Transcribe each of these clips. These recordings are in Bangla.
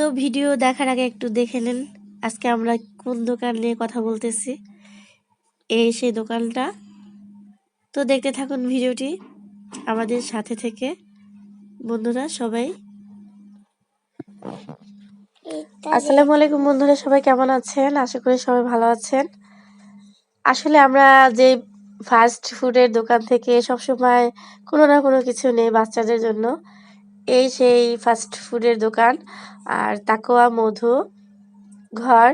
তো ভিডিও দেখার আগে একটু দেখে নেন, আজকে আমরা কোন দোকান নিয়ে কথা বলতেছি। এই সেই দোকানটা। তো দেখতে থাকুন ভিডিওটি আমাদের সাথে থেকে। বন্ধুরা, সবাই। আসসালামু আলাইকুম বন্ধুরা, সবাই কেমন আছেন? আশা করি সবাই ভালো আছেন। আসলে আমরা যে ফাস্ট ফুডের দোকান থেকে সবসময় কোনো না কোনো কিছু নেই বাচ্চাদের জন্য। এই সেই ফাস্ট ফুডের দোকান। আর তাকোয়া, মধু ঘর।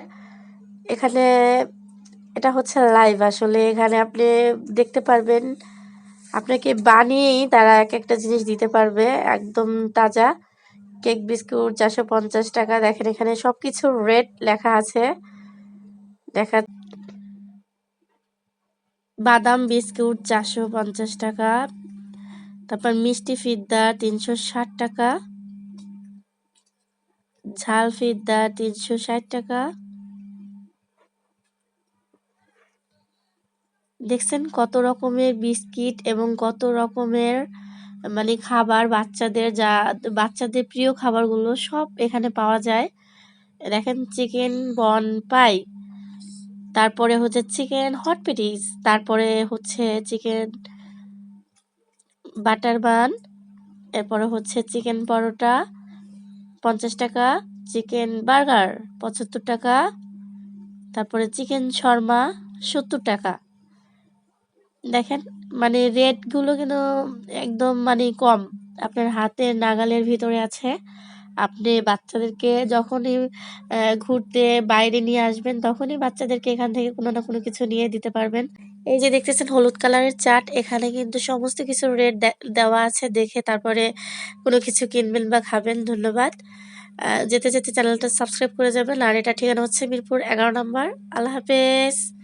এখানে এটা হচ্ছে লাইভ আসলে। এখানে আপনি দেখতে পারবেন, আপনাকে বানিয়েই তারা এক একটা জিনিস দিতে পারবে। একদম তাজা। কেক, বিস্কুট, চারশো পঞ্চাশ টাকা। দেখেন এখানে সব কিছুর রেট লেখা আছে। দেখা বাদাম, বিস্কুট, চারশো পঞ্চাশ টাকা। তারপর মিষ্টি ফিদ্দা তিনশো ষাট টাকা, ঝাল ফিদ্দা তিনশো ষাট টাকা। দেখছেন কত রকমের বিস্কিট এবং কত রকমের মানে খাবার বাচ্চাদের যা, বাচ্চাদের প্রিয় খাবারগুলো সব এখানে পাওয়া যায়। দেখেন চিকেন বন পাই, তারপরে হচ্ছে চিকেন হট পেটিস, তারপরে হচ্ছে চিকেন বাটার বান, এরপরে হচ্ছে চিকেন পরোটা, পঞ্চাশ টাকা, চিকেন বার্গার পঁচাত্তর টাকা, তারপরে চিকেন শর্মা সত্তর টাকা। দেখেন মানে রেটগুলো কিন্তু একদম মানে কম। আপনার হাতের নাগালের ভিতরে আছে। আপনি বাচ্চাদেরকে যখনই ঘুরতে বাইরে নিয়ে আসবেন, তখনই বাচ্চাদেরকে এখান থেকে কোনো না কোনো কিছু নিয়ে দিতে পারবেন। এই যে দেখতেছেন হলুদ কালারের চাট, এখানে কিন্তু সমস্ত কিছু রেট দেওয়া আছে দেখে তারপরে কোনো কিছু কিনবেন বা খাবেন, ধন্যবাদ। যেতে যেতে চ্যানেলটা সাবস্ক্রাইব করে যাবেন। আর এটা ঠিকানা হচ্ছে মিরপুর এগারো নম্বর। আল্লাহ হাফেজ।